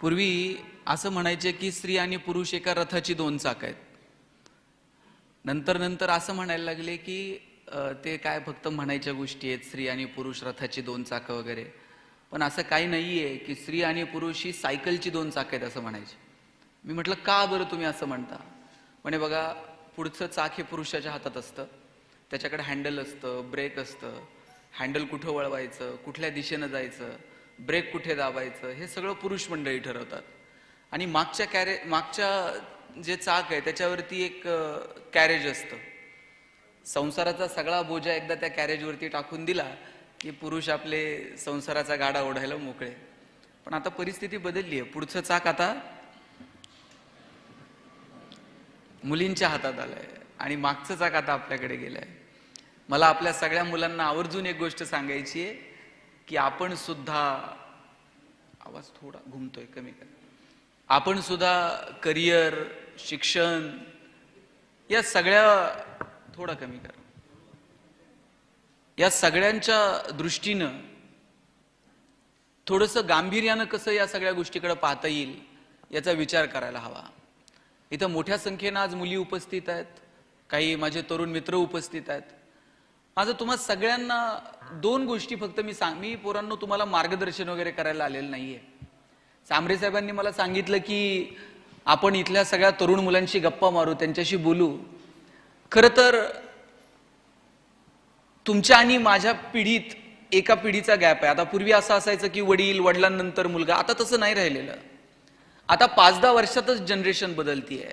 पूर्वी असं म्हणायचे की स्त्री आणि पुरुष एका रथाची दोन चाक आहेत. नंतर नंतर असं म्हणायला लागले की ते काय फक्त म्हणायच्या गोष्टी आहेत स्त्री आणि पुरुष रथाची दोन चाकं वगैरे. पण असं काही नाही आहे की स्त्री आणि पुरुष ही सायकलची दोन चाकं आहेत असं म्हणायचे. मी म्हटलं का बरं तुम्ही असं म्हणता? म्हणे बघा पुढचं चाक हे पुरुषाच्या हातात असतं. त्याच्याकडे हँडल असतं ब्रेक असतं. हँडल कुठं वळवायचं कुठल्या दिशेनं जायचं? ब्रेक कुठे दाबायचं हे सगळं पुरुष मंडळी ठरवतात. आणि मागच्या कॅरे मागच्या जे चाक आहे त्याच्यावरती एक कॅरेज असतं. संसाराचा सगळा बोजा एकदा त्या कॅरेजवरती टाकून दिला की पुरुष आपले संसाराचा गाडा ओढायला मोकळे. पण आता परिस्थिती बदलली आहे. पुढचं चाक आता मुलींच्या हातात आलंय. आणि मागचं चाक आता आपल्याकडे गेलंय. मला आपल्या सगळ्या मुलांना आवर्जून एक गोष्ट सांगायची आहे. की आपण सुद्धा आवाज थोडा घुमतोय कमी कर. आपण सुद्धा करिअर शिक्षण या सगळ्या थोडा कमी कर. या सगळ्यांच्या दृष्टीनं थोडंसं गांभीर्यानं कसं या सगळ्या गोष्टीकडे पाहता येईल याचा विचार करायला हवा. इथं मोठ्या संख्येनं आज मुली उपस्थित आहेत. काही माझे तरुण मित्र उपस्थित आहेत. माझं तुम्हा सगळ्यांना दोन गोष्टी फक्त मी सांग मी पोरांनो तुम्हाला मार्गदर्शन वगैरे करायला आलेलं नाहीये. सांबरे साहेबांनी मला सांगितलं की आपण इथल्या सगळ्या तरुण मुलांशी गप्पा मारू त्यांच्याशी बोलू. खरं तर तुमच्या आणि माझ्या पिढीत एका पिढीचा गॅप आहे. आता पूर्वी असं असायचं की वडील वडिलांनंतर मुलगा आता तसं नाही राहिलेलं. आता पाच दहा वर्षातच जनरेशन बदलतीये.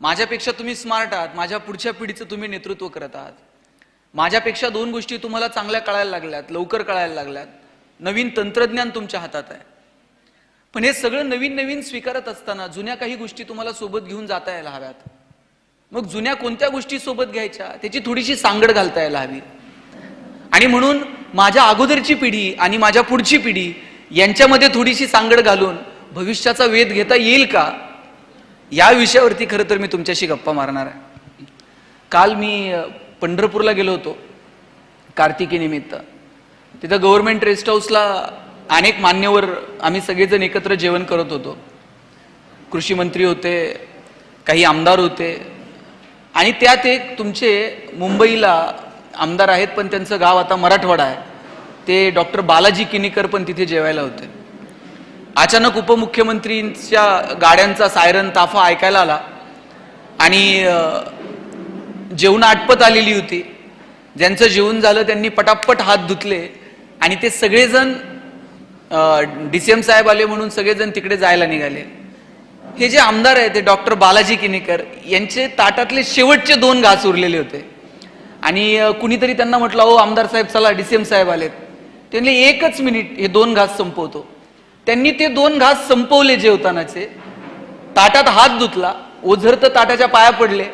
माझ्यापेक्षा तुम्ही स्मार्ट आहात माझ्या पुढच्या पिढीचं तुम्ही नेतृत्व करत आहात. माझ्यापेक्षा दोन गोष्टी तुम्हाला चांगल्या कळायला लागल्यात लवकर कळायला लागल्यात. नवीन तंत्रज्ञान तुमच्या हातात आहे. पण हे सगळं नवीन नवीन स्वीकारत असताना जुन्या काही गोष्टी तुम्हाला सोबत घेऊन जाता यायला हव्यात. मग जुन्या कोणत्या गोष्टी सोबत घ्यायच्या त्याची थोडीशी सांगड घालता यायला हवी. आणि म्हणून माझ्या अगोदरची पिढी आणि माझ्या पुढची पिढी यांच्यामध्ये थोडीशी सांगड घालून भविष्याचा वेध घेता येईल का? या विषयावरती खरं तर मी तुमच्याशी गप्पा मारणार आहे. काल मी पंढरपूरला गेलो होतो कार्तिकी निमित्त तिथं गव्हर्नमेंट रेस्ट हाऊसला अनेक मान्यवर आम्ही सगळेजण एकत्र जेवण करत होतो. कृषी मंत्री होते काही आमदार होते. आणि त्यात एक तुमचे मुंबईला आमदार आहेत पण त्यांचं गाव आता मराठवाडा आहे. ते डॉक्टर बालाजी किनीकर पण तिथे जेवायला होते. अचानक उपमुख्यमंत्रींच्या गाड्यांचा सायरन ताफा ऐकायला आला. आणि जेवण आटपत आलेली होती. ज्यांचं जेवण झालं त्यांनी पटापट हात धुतले. आणि ते सगळेजण डी सी एम साहेब आले म्हणून सगळेजण तिकडे जायला निघाले. हे जे आमदार आहे ते डॉक्टर बालाजी किनीकर यांचे ताटातले शेवटचे दोन घास उरलेले होते. आणि कुणीतरी त्यांना म्हटलं हो आमदार साहेब चला डी सी एम साहेब आलेत. त्यांनी एकच मिनिट हे दोन घास संपवतो. त्यांनी ते दोन घास संपवले जेवतानाचे. ताटात हात धुतला. ओझर तर ताटाच्या पाया पडले.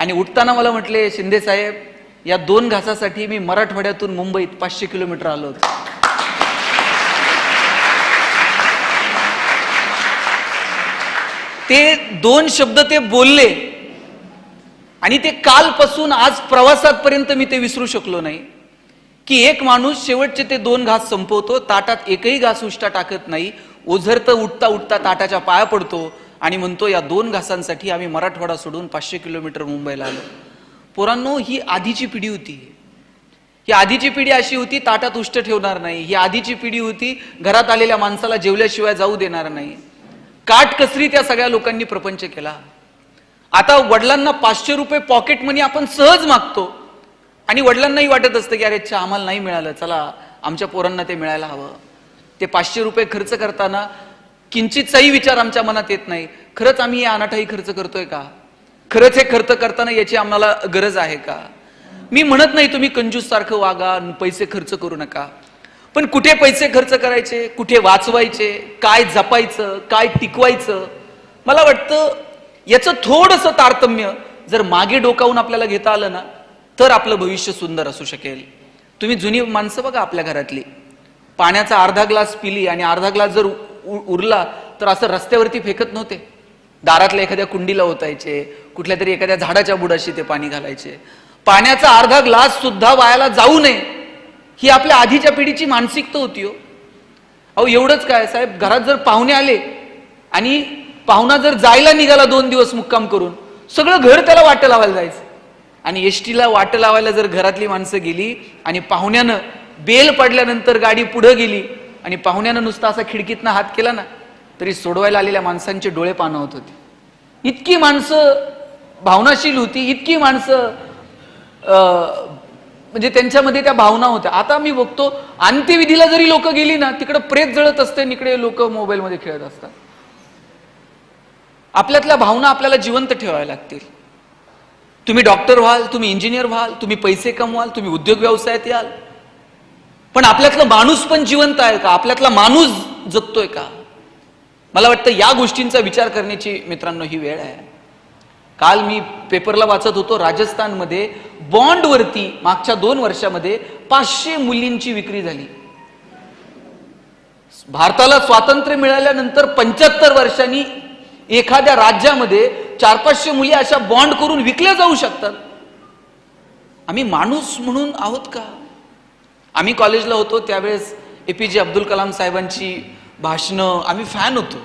आणि उठताना मला म्हटले शिंदे साहेब या दोन घासासाठी मी मराठवाड्यातून मुंबईत पाचशे किलोमीटर आलो होतो. ते दोन शब्द ते बोलले आणि ते कालपासून आज प्रवासापर्यंत मी ते विसरू शकलो नाही. की एक माणूस शेवटचे ते दोन घास संपवतो ताटात एकही घास उष्टा टाकत नाही ओझरत उठता उठता ताटाच्या पाया पडतो आणि म्हणतो या दोन घासांसाठी आम्ही मराठवाडा सोडून पाचशे किलोमीटर मुंबईला आलो. पोरांनो ही आधीची पिढी होती. ही आधीची पिढी अशी होती ताटात उष्ट ठेवणार नाही. ही आधीची पिढी होती घरात आलेल्या माणसाला जेवल्याशिवाय जाऊ देणार नाही. काटकसरी त्या सगळ्या लोकांनी प्रपंच केला. आता वडिलांना पाचशे रुपये पॉकेट मनी आपण सहज मागतो. आणि वडिलांनाही वाटत असतं की अरे आम्हाला नाही मिळालं. चला आमच्या पोरांना ते मिळायला हवं. ते पाचशे रुपये खर्च करताना किंचितचाही विचार आमच्या मनात येत नाही. खरंच आम्ही या अनाठाई खर्च करतोय का? खरंच हे खर्च करताना याची आम्हाला गरज आहे का? मी म्हणत नाही तुम्ही कंजूस सारखं वागा पैसे खर्च करू नका. पण कुठे पैसे खर्च करायचे? कुठे वाचवायचे? काय जपायचं? काय टिकवायचं? मला वाटतं याचं थोडंसं तारतम्य जर मागे डोकावून आपल्याला घेता आलं ना तर आपलं भविष्य सुंदर असू शकेल. तुम्ही जुनी माणसं बघा आपल्या घरातली. पाण्याचा अर्धा ग्लास पिली आणि अर्धा ग्लास जर उरला तर असं रस्त्यावरती फेकत नव्हते. दारातल्या एखाद्या कुंडीला ओतायचे कुठल्या तरी एखाद्या झाडाच्या बुडाशी ते पाणी घालायचे. पाण्याचा अर्धा ग्लास सुद्धा वायाला जाऊ नये ही आपल्या आधीच्या पिढीची मानसिकता होती हो. अहो एवढंच काय साहेब घरात जर पाहुणे आले आणि पाहुणा जर जायला निघाला दोन दिवस मुक्काम करून सगळं घर त्याला वाट लावायला जायचं. आणि एसटीला वाटं लावायला जर घरातली माणसं गेली आणि पाहुण्यानं बेल पडल्यानंतर गाडी पुढं गेली आणि पाहुण्यानं नुसता असा खिडकीतनं हात केला ना तरी सोडवायला आलेल्या माणसांचे डोळे पाणवत होते. इतकी माणसं भावनाशील होती इतकी माणसं म्हणजे त्यांच्यामध्ये त्या भावना होत्या. आता मी बघतो अंत्यविधीला जरी लोक गेली ना तिकडे प्रेत जळत असते इकडे लोक मोबाईलमध्ये खेळत असतात. आपल्यातल्या भावना आपल्याला जिवंत ठेवाव्या लागतील. तुम्ही डॉक्टर व्हाल तुम्ही इंजिनियर व्हाल तुम्ही पैसे कमवाल तुम्ही उद्योग व्यवसायात याल. पण आपल्यातलं माणूस पण जिवंत आहे का? आपल्यातला माणूस जगतोय का? मला वाटतं या गोष्टींचा विचार करण्याची मित्रांनो ही वेळ आहे. काल मी पेपरला वाचत होतो राजस्थानमध्ये बॉन्डवरती मागच्या दोन वर्षामध्ये पाचशे मुलींची विक्री झाली. भारताला स्वातंत्र्य मिळाल्यानंतर पंच्याहत्तर वर्षांनी एखाद्या राज्यामध्ये चार पाचशे मुली अशा बॉन्ड करून विकल्या जाऊ शकतात. आम्ही माणूस म्हणून आहोत का? आम्ही कॉलेजला होतो त्यावेळेस ए पी जे अब्दुल कलाम साहेबांची भाषणं आम्ही फॅन होतो.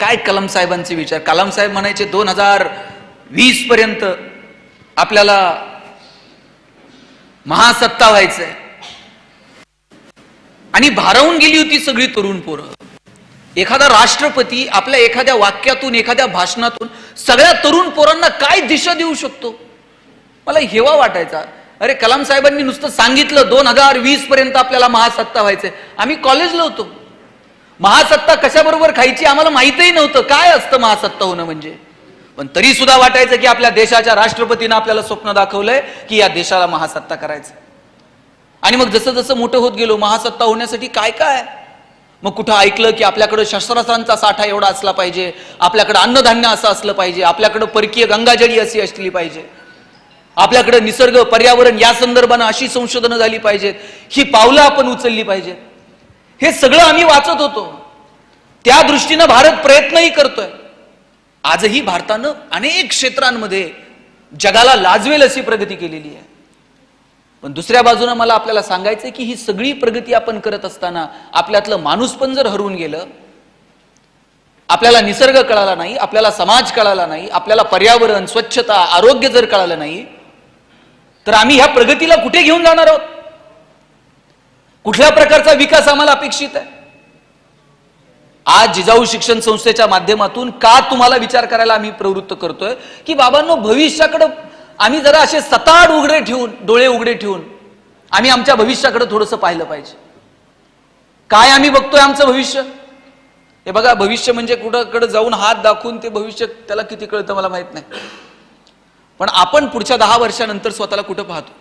काय कलाम साहेबांचे विचार? कलाम साहेब म्हणायचे दोन हजार वीस पर्यंत आपल्याला महासत्ता व्हायचंय. आणि भारावून गेली होती सगळी तरुण पोरं. एखादा राष्ट्रपती आपल्या एखाद्या वाक्यातून एखाद्या भाषणातून सगळ्या तरुण पोरांना काय दिशा देऊ शकतो? मला हेवा वाटायचा. अरे कलाम साहेबांनी नुसतं सांगितलं दोन हजार वीस पर्यंत आपल्याला महासत्ता व्हायचंय. आम्ही कॉलेजला होतो. महासत्ता कशाबरोबर खायची आम्हाला माहितही नव्हतं. काय असतं महासत्ता होणं म्हणजे? पण तरी सुद्धा वाटायचं की आपल्या देशाच्या राष्ट्रपतीनं आपल्याला स्वप्न दाखवलंय की या देशाला महासत्ता करायचं आणि मग जसं जसं मोठं होत गेलो महासत्ता होण्यासाठी काय काय? मग कुठं ऐकलं की आपल्याकडं शस्त्रास्त्रांचा साठा एवढा असला पाहिजे आपल्याकडं अन्नधान्य असं असलं पाहिजे आपल्याकडं परकीय गंगाजळी अशी असली पाहिजे. आपल्याकडं निसर्ग पर्यावरण या संदर्भानं अशी संशोधनं झाली पाहिजेत. ही पावलं आपण उचलली पाहिजेत. हे सगळं आम्ही वाचत होतो. त्या दृष्टीनं भारत प्रयत्नही करतोय. आजही भारतानं अनेक क्षेत्रांमध्ये जगाला लाजवेल अशी प्रगती केलेली आहे. पण दुसऱ्या बाजूनं मला आपल्याला सांगायचं की ही सगळी प्रगती आपण करत असताना आपल्यातलं माणूस पण जर हरवून गेलं आपल्याला निसर्ग कळाला नाही आपल्याला समाज कळाला नाही आपल्याला पर्यावरण स्वच्छता आरोग्य जर कळालं नाही तर आम्ही ह्या प्रगतीला कुठे घेऊन जाणार आहोत? कुठल्या प्रकारचा विकास आम्हाला अपेक्षित आहे? आज जिजाऊ शिक्षण संस्थेच्या माध्यमातून का तुम्हाला विचार करायला आम्ही प्रवृत्त करतोय? की बाबांनो भविष्याकडं आम्ही जरा असे सताड उघडे ठेवून डोळे उघडे ठेवून आम्ही आमच्या भविष्याकडे थोडंसं पाहिलं पाहिजे. काय आम्ही बघतोय आमचं भविष्य? हे बघा भविष्य म्हणजे कुठं जाऊन हात दाखवून ते भविष्य त्याला किती कळतं मला माहीत नाही. पण आपण पुढच्या दहा वर्षानंतर स्वतःला कुठं पाहतो?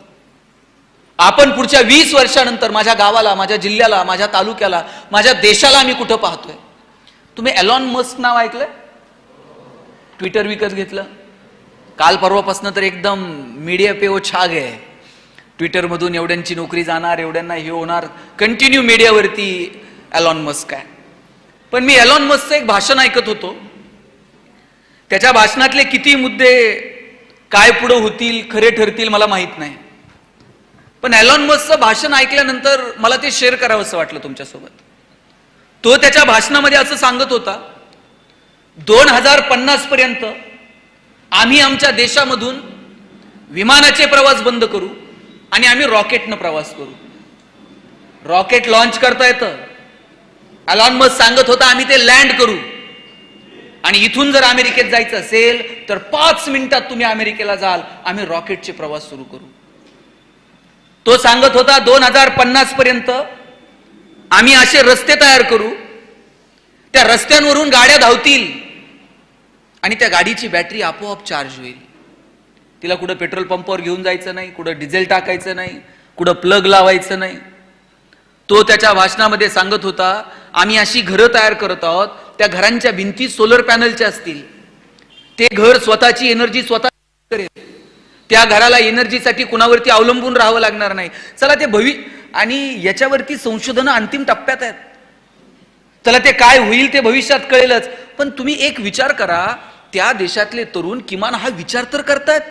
आपण पुढच्या वीस वर्षानंतर माझ्या गावाला माझ्या जिल्ह्याला माझ्या तालुक्याला माझ्या देशाला मी कुठं पाहतोय? तुम्ही एलॉन मस्क नाव ऐकलंय? ट्विटर विकत घेतलं. काल परवापासून तर एकदम मीडिया पे वो आहे. ट्विटरमधून एवढ्यांची नोकरी जाणार एवढ्यांना हे होणार. कंटिन्यू मीडियावरती एलॉन मस्क आहे. पण मी एलॉन मस्कचं एक भाषण ऐकत होतो. त्याच्या भाषणातले किती मुद्दे काय पुढं होतील खरे ठरतील मला माहीत नाही. पण ॲलॉन मस्कचं भाषण ऐकल्यानंतर मला ते शेअर करावं असं वाटलं तुमच्यासोबत. तो त्याच्या भाषणामध्ये असं सांगत होता दोन हजार पन्नास पर्यंत आम्ही आमच्या देशामधून विमानाचे प्रवास बंद करू आणि आम्ही रॉकेटनं प्रवास करू. रॉकेट लॉन्च करता येतं. अलॉन मस्क सांगत होता आम्ही ते लँड करू. आणि इथून जर अमेरिकेत जायचं असेल तर पाच मिनिटात तुम्ही अमेरिकेला जाल. आम्ही रॉकेटचे प्रवास सुरू करू. तो सांगत होता दोन हजार पन्नास पर्यंत आम्ही असे रस्ते तयार करू. त्या रस्त्यांवरून गाड्या धावतील. आणि त्या गाडीची बॅटरी आपोआप चार्ज होईल. तिला कुठं पेट्रोल पंपावर घेऊन जायचं नाही कुठं डिझेल टाकायचं नाही कुठं प्लग लावायचं नाही. तो त्याच्या भाषणामध्ये सांगत होता आम्ही अशी घरं तयार करत आहोत त्या घरांच्या भिंती सोलर पॅनलच्या असतील. ते घर स्वतःची एनर्जी स्वतः करेल. त्या घराला एनर्जीसाठी कुणावरती अवलंबून राहावं लागणार नाही. चला ते भवि आणि याच्यावरती संशोधनं अंतिम टप्प्यात आहेत. चला ते काय होईल ते भविष्यात कळेलच. पण तुम्ही एक विचार करा त्या देशातले तरुण किमान हा विचार तर करतायत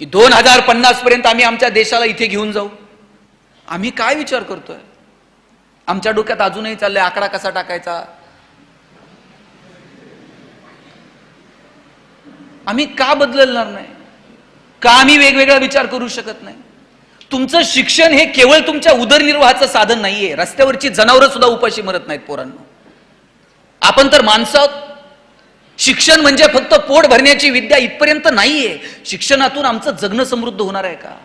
की दोन हजार पन्नास पर्यंत आम्ही आमच्या देशाला इथे घेऊन जाऊ. आम्ही काय विचार करतोय? आमच्या डोक्यात अजूनही चाललंय आकडा कसा टाकायचा? आम्ही का बदलणार नाही? का आम्ही वेगवेगळा विचार करू शकत नाही? तुमचं शिक्षण हे केवळ तुमच्या उदरनिर्वाहाचं साधन नाहीये. रस्त्यावरची जनावरं सुद्धा उपाशी मरत नाहीत पोरांना. आपण तर माणसं आहोत. शिक्षण म्हणजे फक्त पोट भरण्याची विद्या इथपर्यंत नाहीये. शिक्षणातून आमचं जगणं समृद्ध होणार आहे का?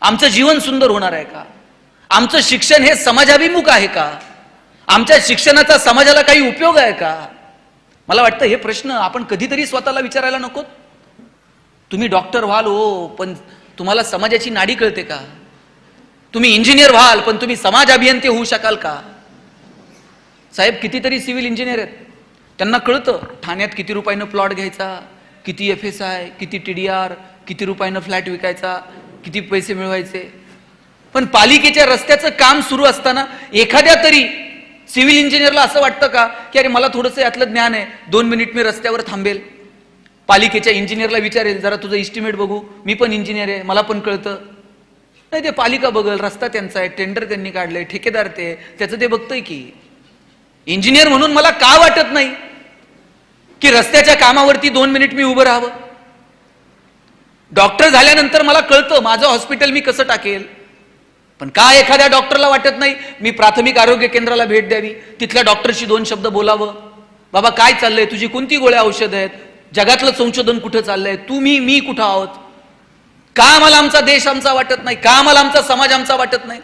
आमचं जीवन सुंदर होणार आहे का? आमचं शिक्षण हे समाजाभिमुख आहे का? आमच्या शिक्षणाचा समाजाला काही उपयोग आहे का? मला वाटतं हे प्रश्न आपण कधीतरी स्वतःला विचारायला नको. तुम्ही डॉक्टर व्हाल हो पण तुम्हाला समाजाची नाडी कळते का? तुम्ही इंजिनियर व्हाल पण तुम्ही समाज अभियंते होऊ शकाल का? साहेब कितीतरी सिव्हिल इंजिनियर आहेत. त्यांना कळतं ठाण्यात किती रुपयानं प्लॉट घ्यायचा किती एफ एस आय किती टी डी आर किती रुपयानं फ्लॅट विकायचा किती पैसे मिळवायचे. पण पालिकेच्या रस्त्याचं काम सुरू असताना एखाद्या तरी सिव्हिल इंजिनियरला असं वाटतं का की अरे मला थोडंसं यातलं ज्ञान आहे दोन मिनिट मी रस्त्यावर थांबेल. पालिकेच्या इंजिनियरला विचारेल जरा तुझं इस्टिमेट बघू मी पण इंजिनियर आहे मला पण कळतं. नाही ते पालिका बघल रस्ता त्यांचा आहे टेंडर त्यांनी काढलंय ठेकेदार ते त्याचं ते बघतंय की. इंजिनियर म्हणून मला का वाटत नाही की रस्त्याच्या कामावरती दोन मिनिट मी उभं राहावं? डॉक्टर झाल्यानंतर मला कळतं माझं हॉस्पिटल मी कसं टाकेल? पण का एखाद्या डॉक्टरला वाटत नाही मी प्राथमिक आरोग्य केंद्राला भेट द्यावी? तिथल्या डॉक्टरशी दोन शब्द बोलावं? बाबा काय चाललंय? तुझी कोणती गोळ्या औषध आहेत? जगातलं संशोधन कुठं चाललंय? तुम्ही मी मी कुठं आहोत? का आम्हाला आमचा देश आमचा वाटत नाही? का आम्हाला आमचा समाज आमचा वाटत नाही?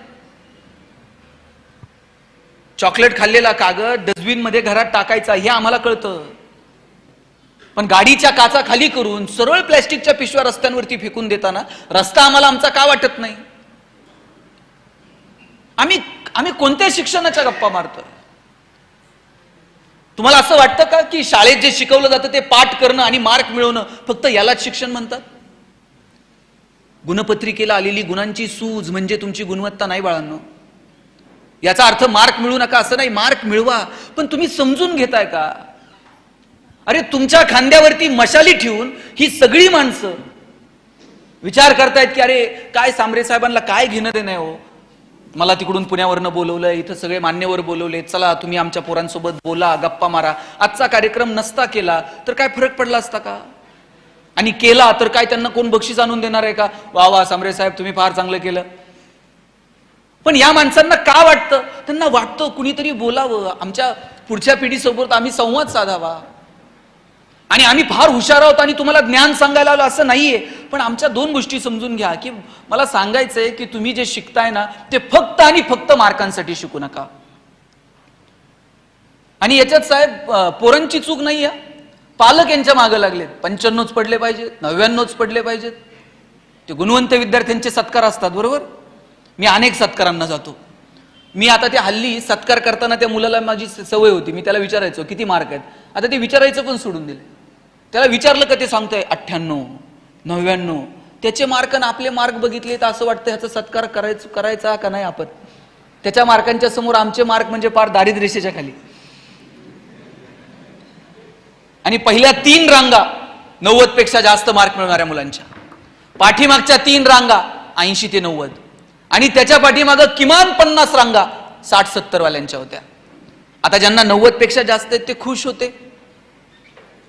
चॉकलेट खाल्लेला कागद डस्टबिनमध्ये घरात टाकायचा हे आम्हाला कळतं. पण गाडीच्या काचा खाली करून सरळ प्लॅस्टिकच्या पिशव्या रस्त्यांवरती फेकून देताना रस्ता आम्हाला आमचा का वाटत नाही? आम्ही आम्ही कोणत्या शिक्षणाच्या गप्पा मारतोय. तुम्हाला असं वाटतं का की शाळेत जे शिकवलं जातं ते पाठ करणं आणि मार्क मिळवणं फक्त यालाच शिक्षण म्हणतात? गुणपत्रिकेला आलेली गुणांची सूज म्हणजे तुमची गुणवत्ता नाही बाळांनो. याचा अर्थ मार्क मिळू नका असं नाही मार्क मिळवा. पण तुम्ही समजून घेताय का? अरे तुमच्या खांद्यावरती मशाली ठेवून ही सगळी माणसं विचार करतायत की अरे काय सांबरे साहेबांना काय घेणं देणं हो? मला तिकडून पुण्यावरनं बोलवलंय इथं सगळे मान्यवर बोलवले चला तुम्ही आमच्या पोरांसोबत बोला गप्पा मारा. आजचा कार्यक्रम नसता केला तर काय फरक पडला असता का? आणि केला तर काय त्यांना कोण बक्षीस आणून देणार आहे का? वा वा सामरे साहेब तुम्ही फार चांगलं केलं. पण या माणसांना का वाटतं? त्यांना वाटतं कुणीतरी बोलावं. आमच्या पुढच्या पिढीसोबत आम्ही संवाद साधावा. आणि आम्ही फार हुशार आहोत आणि तुम्हाला ज्ञान सांगायला आलो असं नाहीये. पण आमच्या दोन गोष्टी समजून घ्या की मला सांगायचंय की तुम्ही जे शिकताय ना ते फक्त आणि फक्त मार्कांसाठी शिकू नका. आणि याच्यात साहेब पोरांची चूक नाही आहे पालक यांच्या मागं लागलेत. पंच्याण्णवच पडले पाहिजेत नव्याण्णवच पडले पाहिजेत. ते गुणवंत विद्यार्थ्यांचे सत्कार असतात बरोबर? मी अनेक सत्कारांना जातो. मी आता ते हल्ली सत्कार करताना त्या मुलाला माझी सवय होती. मी त्याला विचारायचो किती मार्क आहेत? आता ते विचारायचं पण सोडून दिले त्याला विचारलं का ते सांगतोय? अठ्ठ्याण्णव नव्याण्णव. त्याचे मार्क आणि आपले मार्क बघितले तर असं वाटतं ह्याचा सत्कार करायचं करायचा का नाही आपण? त्याच्या मार्कांच्या समोर आमचे मार्क म्हणजे फार दारिद्र्येच्या खाली. आणि पहिल्या तीन रांगा नव्वदपेक्षा जास्त मार्क मिळणाऱ्या मुलांच्या. पाठीमागच्या तीन रांगा ऐंशी ते नव्वद. आणि त्याच्या पाठीमागं किमान पन्नास रांगा साठ सत्तर वाल्यांच्या होत्या. आता ज्यांना नव्वदपेक्षा जास्त आहेत ते खुश होते.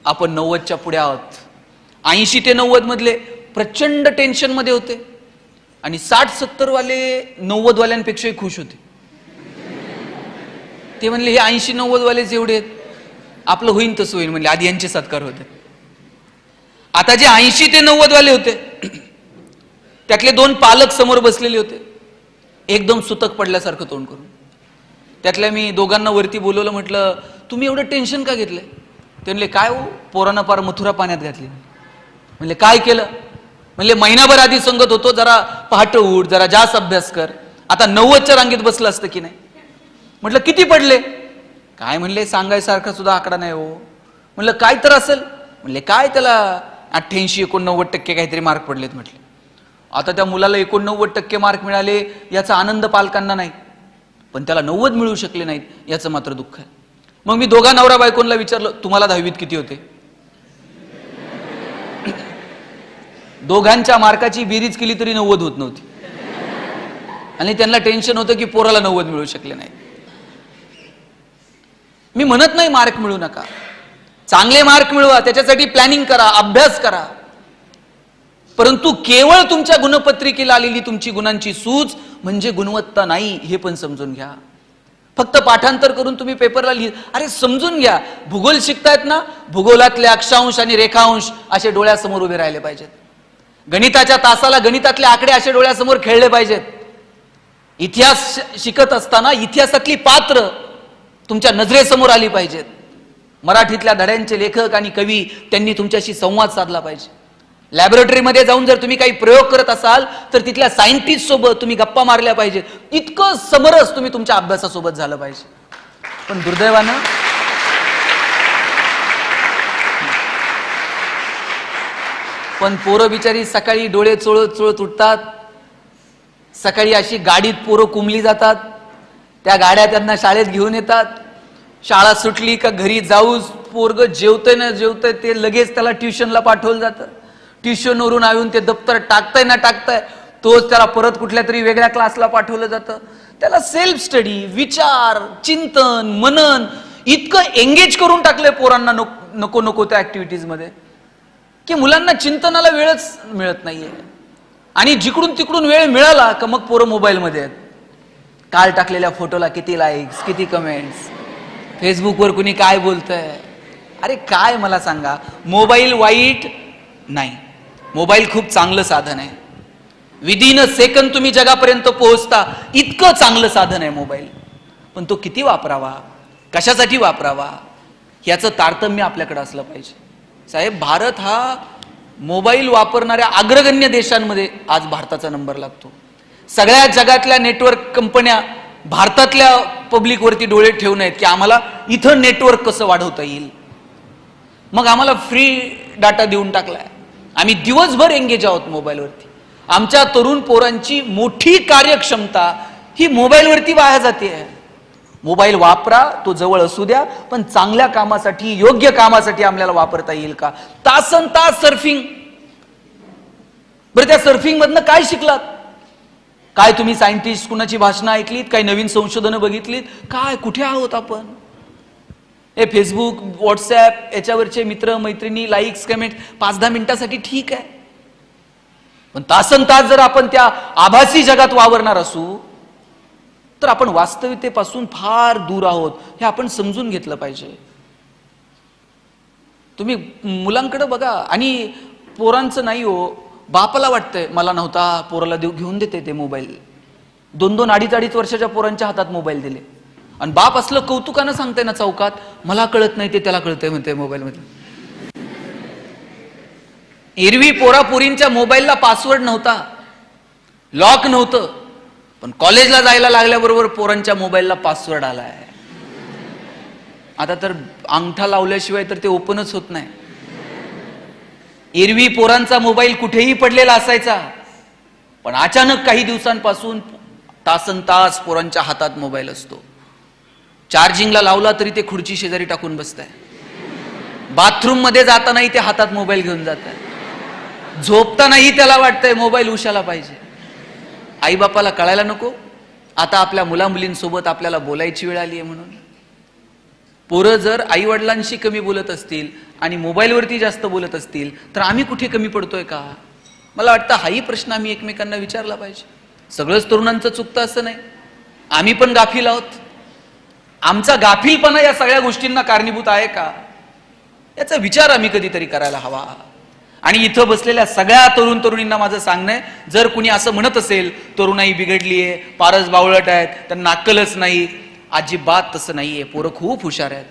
आपण नव्वदच्या पुढे आहोत. ऐंशी ते नव्वद मधले प्रचंड टेन्शनमध्ये होते. आणि साठ सत्तर वाले नव्वद वाल्यांपेक्षाही खुश होते. ते म्हणले हे ऐंशी नव्वद वाले जेवढे आहेत आपलं होईन तसं होईन म्हणले. आधी यांचे सत्कार होते. आता जे ऐंशी ते नव्वद वाले होते त्यातले दोन पालक समोर बसलेले होते. एकदम सुतक पडल्यासारखं तोंड करून. त्यातल्या मी दोघांना वरती बोलवलं म्हटलं तुम्ही एवढं टेन्शन का घेतलंय? म्हणले काय हो? पोरांना पार मथुरा पाण्यात घातली. म्हणले काय केलं? म्हणले महिनाभर आधी संगत होतो जरा पहाट उठ जरा जास्त अभ्यास कर. आता नव्वदच्या रांगेत बसलं असतं की नाही? म्हटलं किती पडले? काय म्हणले सांगायसारखा सुद्धा आकडा नाही हो. म्हणलं काय तर असेल? म्हणले काय त्याला अठ्ठ्याऐंशी एकोणनव्वद टक्के काहीतरी मार्क पडलेत म्हटले. आता त्या मुलाला एकोणनव्वद टक्के मार्क मिळाले याचा आनंद पालकांना नाही. पण त्याला नव्वद मिळू शकले नाहीत याचं मात्र दुःख आहे. मग मी दोघा नवरा बायकोनला विचारलं तुम्हाला दहावीत किती होते? दोघांच्या मार्काची बेरीज केली तरी नव्वद होत नव्हती. आणि त्यांना टेन्शन होतं की पोराला नव्वद मिळू शकले नाही. मी म्हणत नाही मार्क मिळू नका. चांगले मार्क मिळवा त्याच्यासाठी प्लॅनिंग करा अभ्यास करा. परंतु केवळ तुमच्या गुणपत्रिकेला आलेली तुमची गुणांची सूज म्हणजे गुणवत्ता नाही हे पण समजून घ्या. फक्त पाठांतर करून तुम्ही पेपरला लिहि. अरे समजून घ्या. भूगोल शिकतायत ना भूगोलातले अक्षांश आणि रेखांश असे डोळ्यासमोर उभे राहिले पाहिजेत. गणिताच्या तासाला गणितातले आकडे असे डोळ्यासमोर खेळले पाहिजेत. इतिहास श- शिकत असताना इतिहासातली पात्र तुमच्या नजरेसमोर आली पाहिजेत. मराठीतल्या धड्यांचे लेखक आणि कवी त्यांनी तुमच्याशी संवाद साधला पाहिजे. लॅबोरेटरीमध्ये जाऊन जर तुम्ही काही प्रयोग करत असाल तर तिथल्या सायंटिस्ट सोबत तुम्ही गप्पा मारल्या पाहिजेत. इतकं समरस तुम्ही तुमच्या अभ्यासासोबत झालं पाहिजे. पण दुर्दैवानं पण पोरं बिचारी सकाळी डोळे चोळत चोळत उठतात. सकाळी अशी गाडीत पोरं कुंबली जातात. त्या गाड्या त्यांना शाळेत घेऊन येतात. शाळा सुटली का घरी जाऊच पोरग जेवतंय ना जेवतंय ते लगेच त्याला ट्युशनला पाठवलं जातं. ट्युशनवरून आणून ते दप्तर टाकताय ना टाकताय तोच त्याला परत कुठल्या तरी वेगळ्या क्लासला पाठवलं जातं. त्याला सेल्फ स्टडी विचार चिंतन मनन इतकं एंगेज करून टाकलंय पोरांना नको नको नको त्या ऍक्टिव्हिटीजमध्ये की मुलांना चिंतनाला वेळच मिळत नाहीये. आणि जिकडून तिकडून वेळ मिळाला का मग पोरं मोबाईलमध्ये आहेत. काल टाकलेल्या फोटोला किती लाईक्स किती कमेंट्स फेसबुकवर कुणी काय बोलतंय? अरे काय मला सांगा मोबाईल वाईट नाही. मोबाईल खूप चांगलं साधन आहे. विदिन अ सेकंद तुम्ही जगापर्यंत पोहोचता इतकं चांगलं साधन आहे मोबाईल. पण तो किती वापरावा? कशासाठी वापरावा? याचं तारतम्य आपल्याकडे असलं पाहिजे. साहेब भारत हा मोबाईल वापरणाऱ्या अग्रगण्य देशांमध्ये आज भारताचा नंबर लागतो. सगळ्या जगातल्या नेटवर्क कंपन्या भारतातल्या पब्लिकवरती डोळे ठेवून आहेत की आम्हाला इथं नेटवर्क कसं वाढवता येईल? मग आम्हाला फ्री डाटा देऊन टाकलाय. आम्ही दिवसभर एंगेज आहोत मोबाईलवरती. आमच्या तरुण पोरांची मोठी कार्यक्षमता ही मोबाईलवरती वाया जाते. मोबाईल वापरा तो जवळ असू द्या पण चांगल्या कामासाठी योग्य कामासाठी आपल्याला वापरता येईल का? तासन तास सर्फिंग बरं त्या सर्फिंग मधनं काय शिकलात? काय तुम्ही सायंटिस्ट कुणाची भाषणं ऐकलीत? काही नवीन संशोधनं बघितलीत? काय कुठे आहोत आपण? हे फेसबुक व्हॉट्सॲप याच्यावरचे मित्र मैत्रिणी लाईक्स कमेंट पाच दहा मिनिटासाठी ठीक आहे. पण तासन तास जर आपण त्या आभासी जगात वावरणार असू तर आपण वास्तविकतेपासून फार दूर आहोत हे आपण समजून घेतलं पाहिजे. तुम्ही मुलांकडे बघा आणि पोरांचं नाही हो बापाला वाटतंय मला नव्हता पोराला देऊ घेऊन देते ते मोबाईल. दोन दोन अडीच अडीच वर्षाच्या पोरांच्या हातात मोबाईल दिले. आणि बाप असलं कौतुकानं सांगते ना चौकात मला कळत नाही ते त्याला कळतंय म्हणते मोबाईलमध्ये. एरवी पोरापोरींच्या मोबाईलला पासवर्ड नव्हता. लॉक नव्हतं. पण कॉलेजला जायला लागल्याबरोबर पोरांच्या मोबाईलला पासवर्ड आलाय. आता तर अंगठा लावल्याशिवाय तर ते ओपनच होत नाही. एरवी पोरांचा मोबाईल कुठेही पडलेला असायचा. पण अचानक काही दिवसांपासून तासन तास पोरांच्या हातात मोबाईल असतो. चार्जिंगला लावला तरी ते खुर्ची शेजारी टाकून बसत आहे बाथरूममध्ये जातानाही ते हातात मोबाईल घेऊन जात आहे झोपतानाही त्याला वाटतंय मोबाईल उशाला पाहिजे. आईबापाला कळायला नको. आता आपल्या मुला मुलींसोबत आपल्याला बोलायची वेळ आली आहे म्हणून. पोरं जर आई वडिलांशी कमी बोलत असतील आणि मोबाईलवरती जास्त बोलत असतील तर आम्ही कुठे कमी पडतोय का? मला वाटतं हाही प्रश्न आम्ही एकमेकांना विचारला पाहिजे. सगळंच तरुणांचं चुकतं असं नाही. आम्ही पण गाफील आहोत. आमचा गाफीलपणा या सगळ्या गोष्टींना कारणीभूत आहे का? याचा विचार आम्ही कधीतरी करायला हवा. आणि इथं बसलेल्या सगळ्या तरुण तरुणींना माझं सांगणं आहे जर कुणी असं म्हणत असेल तरुणाई बिघडली आहे पारस बावळट आहेत त्यांना अक्कलच नाही. अजिबात तसं नाहीये पोरं खूप हुशार आहेत.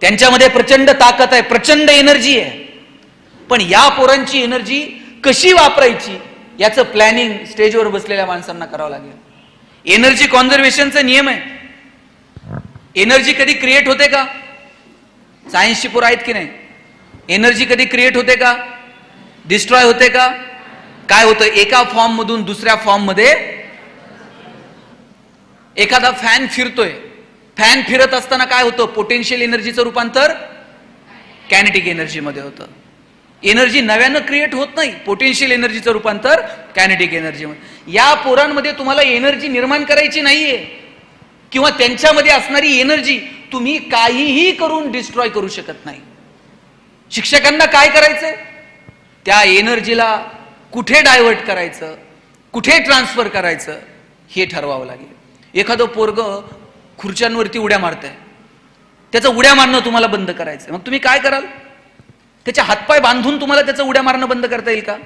त्यांच्यामध्ये प्रचंड ताकद आहे प्रचंड एनर्जी आहे. पण या पोरांची एनर्जी कशी वापरायची याचं प्लॅनिंग स्टेजवर बसलेल्या माणसांना करावं लागेल. एनर्जी कॉन्झर्वेशनचा नियम आहे. एनर्जी कधी क्रिएट होते का? सायन्सची पोरं आहेत की नाही? एनर्जी कधी क्रिएट होते का? डिस्ट्रॉय होते का? काय होतं? एका फॉर्म मधून दुसऱ्या फॉर्ममध्ये एखादा फॅन फिरतोय. फॅन फिरत असताना काय होतं? पोटेन्शियल एनर्जीचं रूपांतर कॅनेटिक एनर्जीमध्ये होतं. एनर्जी नव्यानं क्रिएट होत नाही. पोटेन्शियल एनर्जीचं रूपांतर कॅनेटिक एनर्जीमध्ये या पोरांमध्ये तुम्हाला एनर्जी निर्माण करायची नाहीये. किंवा त्यांच्यामध्ये असणारी एनर्जी तुम्ही काहीही करून डिस्ट्रॉय करू शकत नाही. शिक्षकांना काय करायचंय? त्या एनर्जीला कुठे डायव्हर्ट करायचं? कुठे ट्रान्सफर करायचं? हे ठरवावं लागेल. एखादं पोरग खुर्च्यांवरती उड्या मारतंय. त्याचं उड्या मारणं तुम्हाला बंद करायचं मग तुम्ही काय कराल? त्याचे हातपाय बांधून तुम्हाला त्याचं उड्या मारणं बंद करता येईल का?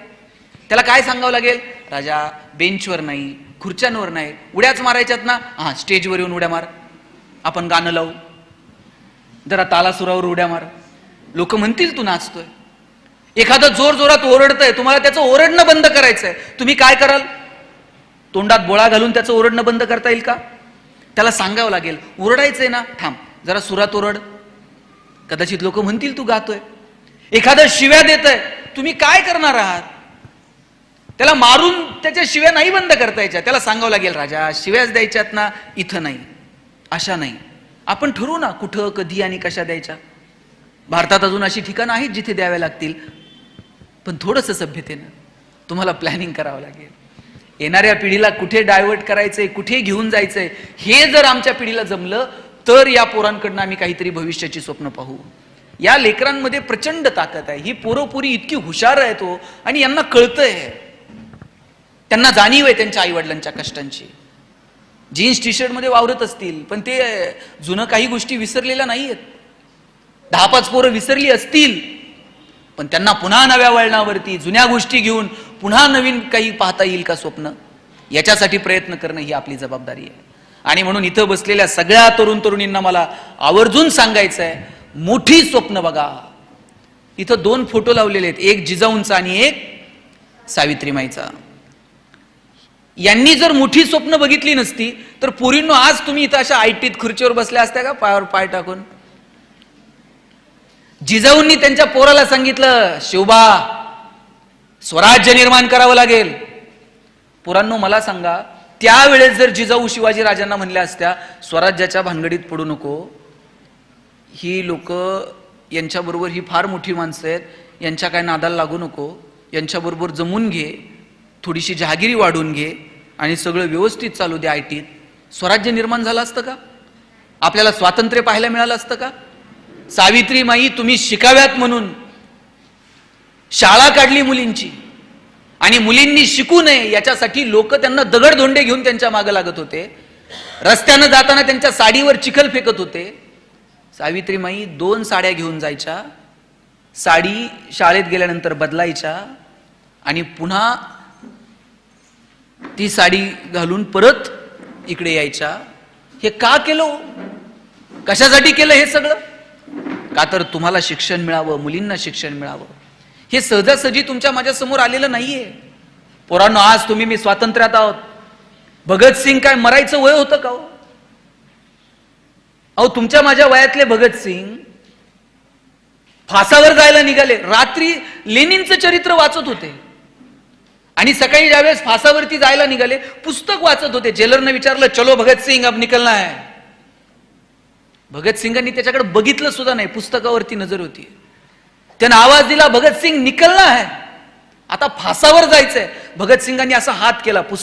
त्याला काय सांगावं लागेल? राजा बेंचवर नाही खुर्च्यांवर नाही उड्याच मारायच्यात ना? हां स्टेजवर येऊन उड्या मार. आपण गाणं लावू. जरा तालासुरावर उड्या मार. लोक म्हणतील तू नाचतोय. एखादं जोर जोरात ओरडतंय तुम्हाला त्याचं ओरडणं बंद करायचंय. तुम्ही काय कराल? तोंडात बोळा घालून त्याचं ओरडणं बंद करता येईल का? त्याला सांगावं लागेल ओरडायचंय ना. थांब जरा सुरात ओरड. कदाचित लोक म्हणतील तू गातोय. एखादं शिव्या देत तुम्ही काय करणार आहात? त्याला मारून त्याच्या शिव्या नाही बंद करता यायच्या त्याला सांगावं लागेल राजा शिव्याच द्यायच्यात ना इथं नाही अशा नाही. आपण ठरवू ना कुठं कधी आणि कशा द्यायच्या. भारतात अजून अशी ठिकाणं आहेत जिथे द्याव्या लागतील. पण थोडंसं सभ्यतेनं तुम्हाला प्लॅनिंग करावं लागेल. येणाऱ्या पिढीला कुठे डायव्हर्ट करायचंय कुठे घेऊन जायचंय हे जर आमच्या पिढीला जमलं तर या पोरांकडनं आम्ही काहीतरी भविष्याची स्वप्न पाहू. या लेकरांमध्ये प्रचंड ताकद आहे. ही पोरंपोरी इतकी हुशार आहे तो हो, आणि यांना कळतंय. त्यांना जाणीव आहे त्यांच्या आईवडिलांच्या कष्टांची. जीन्स टी शर्टमध्ये वावरत असतील पण ते जुनं काही गोष्टी विसरलेल्या नाही आहेत दहा पाच पोरं विसरली असतील पण त्यांना पुन्हा नव्या वळणावरती जुन्या गोष्टी घेऊन पुन्हा नवीन काही पाहता येईल का स्वप्न? याच्यासाठी प्रयत्न करणं ही आपली जबाबदारी आहे. आणि म्हणून इथं बसलेल्या सगळ्या तरुण तरुणींना मला आवर्जून सांगायचं आहे मोठी स्वप्न बघा. इथं दोन फोटो लावलेले आहेत एक जिजाऊंचा आणि एक सावित्रीमाईचा यांनी जर मोठी स्वप्न बघितली नसती तर पोरींनो आज तुम्ही इथं अशा आयटीत खुर्चीवर बसल्या असत्या का? पायावर पाय टाकून? जिजाऊंनी त्यांच्या पोराला सांगितलं शिवबा स्वराज्य निर्माण करावं लागेल. पोरांनो मला सांगा त्यावेळेस जर जिजाऊ शिवाजी राजांना म्हणल्या असत्या स्वराज्याच्या भानगडीत पडू नको. ही लोक यांच्याबरोबर ही फार मोठी माणसं आहेत. यांच्या काय नादाला लागू नको. यांच्याबरोबर जमून घे. थोडीशी जहागिरी वाढवून घे आणि सगळं व्यवस्थित चालू दे आय टीत स्वराज्य निर्माण झालं असतं का? आपल्याला स्वातंत्र्य पाहायला मिळालं असतं का? सावित्रीमाई तुम्ही शिकाव्यात म्हणून. शाळा काढली मुलींची. आणि मुलींनी शिकू नये याच्यासाठी लोक त्यांना दगडधोंडे घेऊन त्यांच्या मागे लागत होते. रस्त्यानं जाताना त्यांच्या साडीवर चिखल फेकत होते. सावित्रीमाई दोन साड्या घेऊन जायच्या. साडी शाळेत गेल्यानंतर बदलायच्या. आणि पुन्हा ती साडी घालून परत इकडे यायच्या. हे का केलं हो? कशासाठी केलं हे सगळं? का तर तुम्हाला शिक्षण मिळावं मुलींना शिक्षण मिळावं. हे सहजासहजी तुमच्या माझ्यासमोर आलेलं नाहीये. पोरांनो आज तुम्ही मी स्वातंत्र्यात आहोत. भगतसिंग काय मरायचं वय होतं का हो? अहो तुमच्या माझ्या वयातले भगतसिंग फासावर जायला निघाले. रात्री लेनिनचं चरित्र वाचत होते. आणि सकाळी ज्यावेळेस फासावरती जायला निघाले पुस्तक वाचत होते. जेलरनं विचारलं चलो भगतसिंग अब निकलना है. भगतसिंगांनी त्याच्याकडे बघितलं सुद्धा नाही. पुस्तकावरती नजर होती. त्यानं आवाज दिला भगतसिंग निकलना है. आता फासावर जायचंय. भगतसिंगांनी असा हात केला पुस्तक